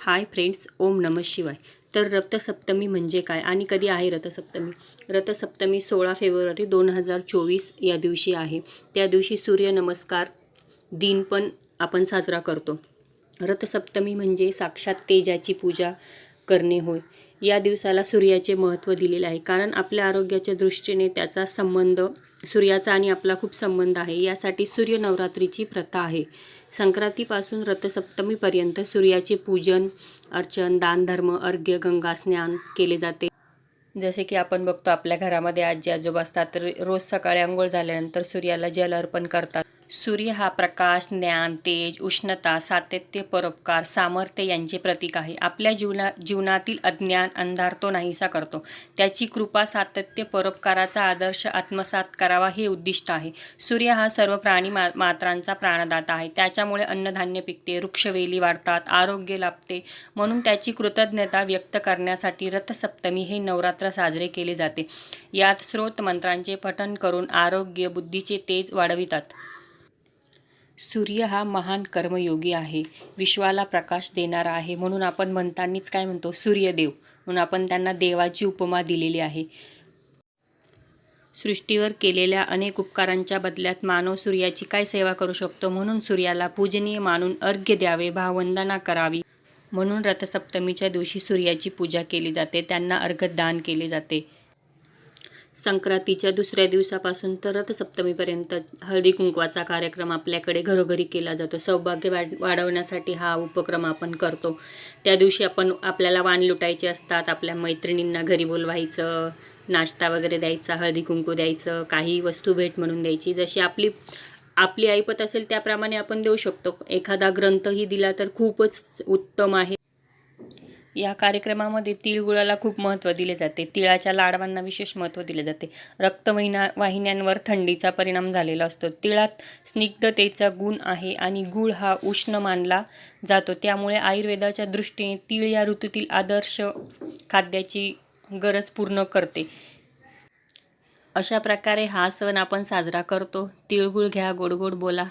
Hi friends ओम नम शिवाय. तर रथसप्तमी म्हणजे काय? आणि कधी आहे रथसप्तमी? रथसप्तमी सोळा फेब्रुवारी दोन हजार चोवीस या दिवशी आहे. त्या दिवशी सूर्यनमस्कार दिन पण आपण साजरा करतो. रथसप्तमी म्हणजे साक्षात तेजाची पूजा करणे होय. या दिवसाला सूर्याचे महत्त्व दिलेले आहे. कारण आपल्या आरोग्याच्या दृष्टीने त्याचा संबंध सूर्याचा आणि आपला खूप संबंध आहे. यासाठी सूर्य नवरात्रीची प्रथा आहे. संक्रांतीपासून रथसप्तमीपर्यंत सूर्याचे पूजन अर्चन दानधर्म अर्घ्य गंगा स्नान केले जाते. जसे की आपण बघतो आपल्या घरामध्ये आजी आजोबा असतात. तर रोज सकाळी आंघोळ झाल्यानंतर सूर्याला जल अर्पण करतात. सूर्य हा प्रकाश ज्ञान तेज उष्णता सातत्य परोपकार सामर्थ्य यांचे प्रतीक आहे. आपल्या जीवना जीवनातील अज्ञान अंधार तो नाहीसा करतो. त्याची कृपा सातत्य परोपकाराचा आदर्श आत्मसात करावा हे उद्दिष्ट आहे. सूर्य हा सर्व प्राणी मा मात्रांचा प्राणदाता आहे. त्याच्यामुळे अन्नधान्य पिकते वृक्षवेली वाढतात आरोग्य लाभते. म्हणून त्याची कृतज्ञता व्यक्त करण्यासाठी रथसप्तमी हे नवरात्र साजरे केले जाते. यात स्रोत मंत्रांचे पठण करून आरोग्य बुद्धीचे तेज वाढवितात. सूर्य हा महान कर्मयोगी आहे. विश्वाला प्रकाश देणारा आहे. म्हणून आपण म्हणतानीच काय म्हणतो? सूर्यदेव. म्हणून आपण त्यांना देवाची उपमा दिलेली आहे. सृष्टीवर केलेल्या अनेक उपकारांच्या बदल्यात मानव सूर्याची काय सेवा करू शकतो? म्हणून सूर्याला पूजनीय मानून अर्घ्य द्यावे भाववंदना करावी. म्हणून रथसप्तमीच्या दिवशी सूर्याची पूजा केली जाते. त्यांना अर्घदान केले जाते. संक्रांतीच्या दुसऱ्या दिवसापासून तर रथसप्तमीपर्यंत हळदी कुंकवाचा कार्यक्रम आपल्याकडे घरोघरी केला जातो. सौभाग्य वाढ वाढवण्यासाठी हा उपक्रम आपण करतो. त्या दिवशी आपण आपल्याला वाण लुटायचे असतात आपल्या मैत्रिणींना घरी बोलवायचं नाश्ता वगैरे द्यायचा हळदी कुंकू द्यायचं काही वस्तू भेट म्हणून द्यायची. जशी आपली आपली ऐपत असेल त्याप्रमाणे आपण देऊ शकतो. एखादा ग्रंथही दिला तर खूपच उत्तम आहे. या कार्यक्रमामध्ये तिळगुळाला खूप महत्त्व दिले जाते. तिळाच्या लाडवांना विशेष महत्त्व दिले जाते. रक्तवाहिना वाहिन्यांवर थंडीचा परिणाम झालेला असतो. तिळात स्निग्धतेचा गुण आहे आणि गुळ हा उष्ण मानला जातो. त्यामुळे आयुर्वेदाच्या दृष्टीने तिळ या ऋतूतील आदर्श खाद्याची गरज पूर्ण करते. अशा प्रकारे हा सण आपण साजरा करतो. तिळगुळ घ्या गोड गोड बोला.